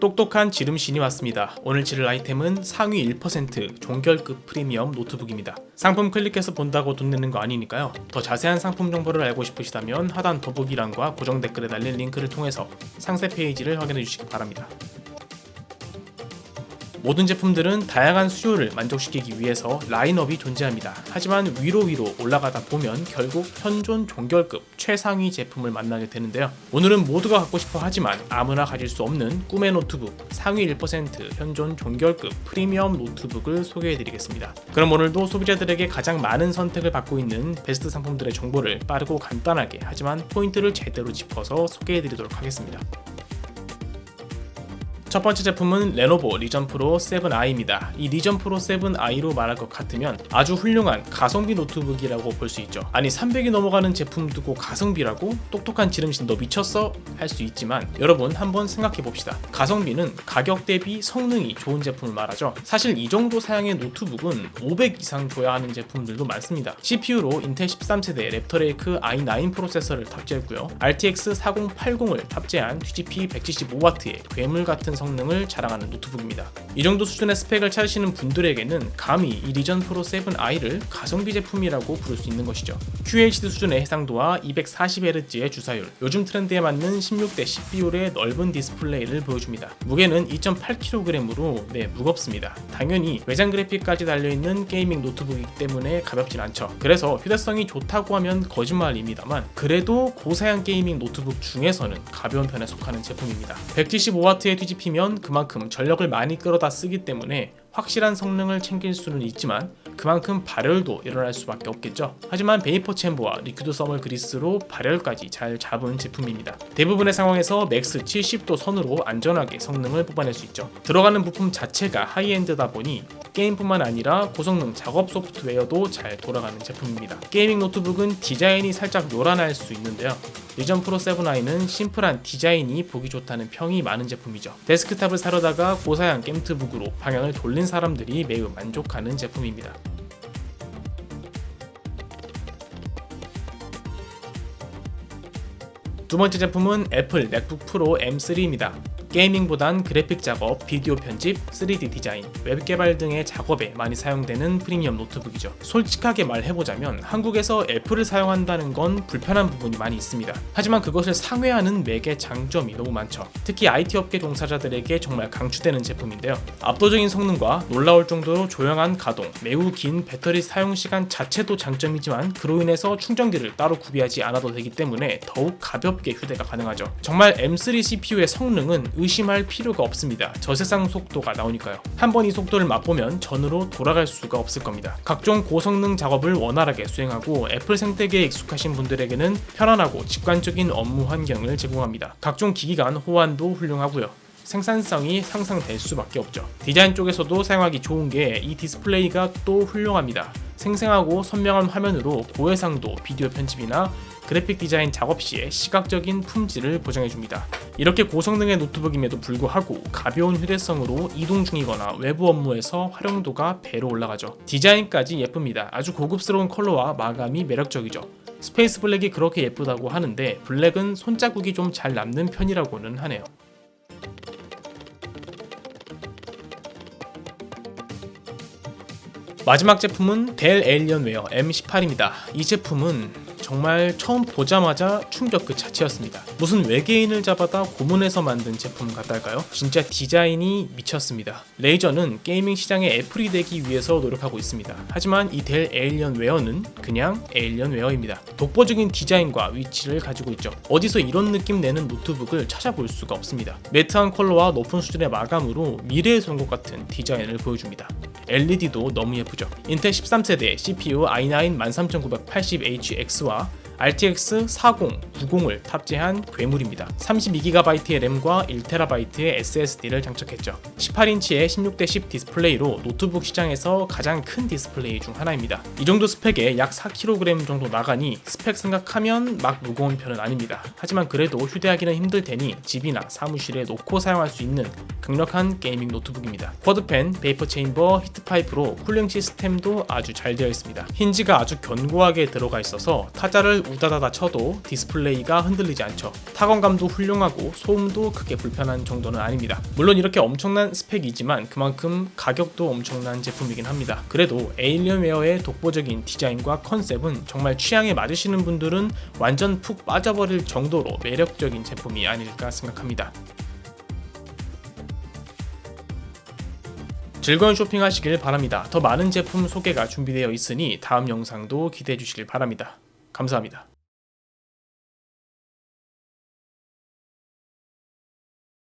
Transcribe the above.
똑똑한 지름신이 왔습니다. 오늘 지를 아이템은 상위 1% 종결급 프리미엄 노트북입니다. 상품 클릭해서 본다고 돈 내는 거 아니니까요. 더 자세한 상품 정보를 알고 싶으시다면 하단 더보기란과 고정 댓글에 달린 링크를 통해서 상세 페이지를 확인해 주시기 바랍니다. 모든 제품들은 다양한 수요를 만족시키기 위해서 라인업이 존재합니다. 하지만 위로 위로 올라가다 보면 결국 현존 종결급 최상위 제품을 만나게 되는데요. 오늘은 모두가 갖고 싶어 하지만 아무나 가질 수 없는 꿈의 노트북 상위 1% 현존 종결급 프리미엄 노트북을 소개해 드리겠습니다. 그럼 오늘도 소비자들에게 가장 많은 선택을 받고 있는 베스트 상품들의 정보를 빠르고 간단하게 하지만 포인트를 제대로 짚어서 소개해 드리도록 하겠습니다. 첫 번째 제품은 레노버 리전 프로 7i입니다. 이 리전 프로 7i로 말할 것 같으면 아주 훌륭한 가성비 노트북이라고 볼 수 있죠. 아니 300이 넘어가는 제품 두고 가성비라고? 똑똑한 지름신 너 미쳤어? 할 수 있지만 여러분 한번 생각해 봅시다. 가성비는 가격 대비 성능이 좋은 제품을 말하죠. 사실 이 정도 사양의 노트북은 500 이상 줘야 하는 제품들도 많습니다. CPU로 인텔 13세대 랩터레이크 i9 프로세서를 탑재했고요. RTX 4080을 탑재한 DGP 175W의 괴물 같은 성능을 자랑하는 노트북입니다. 이 정도 수준의 스펙을 찾으시는 분들에게는 감히 이 리전 프로 7i를 가성비 제품이라고 부를 수 있는 것이죠. QHD 수준의 해상도와 240Hz의 주사율, 요즘 트렌드에 맞는 16대 10 비율의 넓은 디스플레이를 보여줍니다. 무게는 2.8kg으로 네 무겁습니다. 당연히 외장 그래픽까지 달려있는 게이밍 노트북이기 때문에 가볍진 않죠. 그래서 휴대성이 좋다고 하면 거짓말입니다만 그래도 고사양 게이밍 노트북 중에서는 가벼운 편에 속하는 제품입니다. 175W의 뒤집 히면 그만큼 전력을 많이 끌어다 쓰기 때문에 확실한 성능을 챙길 수는 있지만 그만큼 발열도 일어날 수밖에 없겠죠. 하지만 베이퍼 챔버와 리퀴드 서멀 그리스로 발열까지 잘 잡은 제품입니다. 대부분의 상황에서 맥스 70도 선으로 안전하게 성능을 뽑아낼 수 있죠. 들어가는 부품 자체가 하이엔드다 보니 게임뿐만 아니라 고성능 작업 소프트웨어도 잘 돌아가는 제품입니다. 게이밍 노트북은 디자인이 살짝 요란할 수 있는데요. 리전 프로 7i는 심플한 디자인이 보기 좋다는 평이 많은 제품이죠. 데스크탑을 사려다가 고사양 게임트북으로 방향을 돌린 사람들이 매우 만족하는 제품입니다. 두 번째 제품은 애플 맥북 프로 M3입니다. 게이밍보단 그래픽 작업, 비디오 편집, 3D 디자인, 웹 개발 등의 작업에 많이 사용되는 프리미엄 노트북이죠. 솔직하게 말해보자면 한국에서 애플을 사용한다는 건 불편한 부분이 많이 있습니다. 하지만 그것을 상회하는 맥의 장점이 너무 많죠. 특히 IT 업계 종사자들에게 정말 강추되는 제품인데요. 압도적인 성능과 놀라울 정도로 조용한 가동, 매우 긴 배터리 사용 시간 자체도 장점이지만 그로 인해서 충전기를 따로 구비하지 않아도 되기 때문에 더욱 가볍게 휴대가 가능하죠. 정말 M3 CPU의 성능은 의심할 필요가 없습니다. 저세상 속도가 나오니까요. 한 번 이 속도를 맛보면 전으로 돌아갈 수가 없을 겁니다. 각종 고성능 작업을 원활하게 수행하고 애플 생태계에 익숙하신 분들에게는 편안하고 직관적인 업무 환경을 제공합니다. 각종 기기 간 호환도 훌륭하고요. 생산성이 상상될 수밖에 없죠. 디자인 쪽에서도 사용하기 좋은 게 이 디스플레이가 또 훌륭합니다. 생생하고 선명한 화면으로 고해상도 비디오 편집이나 그래픽 디자인 작업 시에 시각적인 품질을 보장해줍니다. 이렇게 고성능의 노트북임에도 불구하고 가벼운 휴대성으로 이동 중이거나 외부 업무에서 활용도가 배로 올라가죠. 디자인까지 예쁩니다. 아주 고급스러운 컬러와 마감이 매력적이죠. 스페이스 블랙이 그렇게 예쁘다고 하는데 블랙은 손자국이 좀 잘 남는 편이라고는 하네요. 마지막 제품은 델 에일리언웨어 M18입니다. 이 제품은 정말 처음 보자마자 충격 그 자체였습니다. 무슨 외계인을 잡아다 고문해서 만든 제품 같달까요? 진짜 디자인이 미쳤습니다. 레이저는 게이밍 시장의 애플이 되기 위해서 노력하고 있습니다. 하지만 이 델 에일리언 웨어는 그냥 에일리언 웨어입니다. 독보적인 디자인과 위치를 가지고 있죠. 어디서 이런 느낌 내는 노트북을 찾아볼 수가 없습니다. 매트한 컬러와 높은 수준의 마감으로 온것 같은 디자인을 보여줍니다. LED도 너무 예쁘죠. 인텔 13세대 CPU i9 13980HX와 RTX 4090을 탑재한 괴물입니다. 32GB의 램과 1TB의 SSD를 장착했죠. 18인치의 16대 10 디스플레이로 노트북 시장에서 가장 큰 디스플레이 중 하나입니다. 이 정도 스펙에 약 4kg 정도 나가니 스펙 생각하면 막 무거운 편은 아닙니다. 하지만 그래도 휴대하기는 힘들 테니 집이나 사무실에 놓고 사용할 수 있는 강력한 게이밍 노트북입니다. 쿼드펜, 베이퍼 체인버, 히트파이프로 쿨링 시스템도 아주 잘 되어 있습니다. 힌지가 아주 견고하게 들어가 있어서 타자를 우다다다 쳐도 디스플레이가 흔들리지 않죠. 타건감도 훌륭하고 소음도 크게 불편한 정도는 아닙니다. 물론 이렇게 엄청난 스펙이지만 그만큼 가격도 엄청난 제품이긴 합니다. 그래도 에일리언웨어의 독보적인 디자인과 컨셉은 정말 취향에 맞으시는 분들은 완전 푹 빠져버릴 정도로 매력적인 제품이 아닐까 생각합니다. 즐거운 쇼핑하시길 바랍니다. 더 많은 제품 소개가 준비되어 있으니 다음 영상도 기대해 주시길 바랍니다. 감사합니다.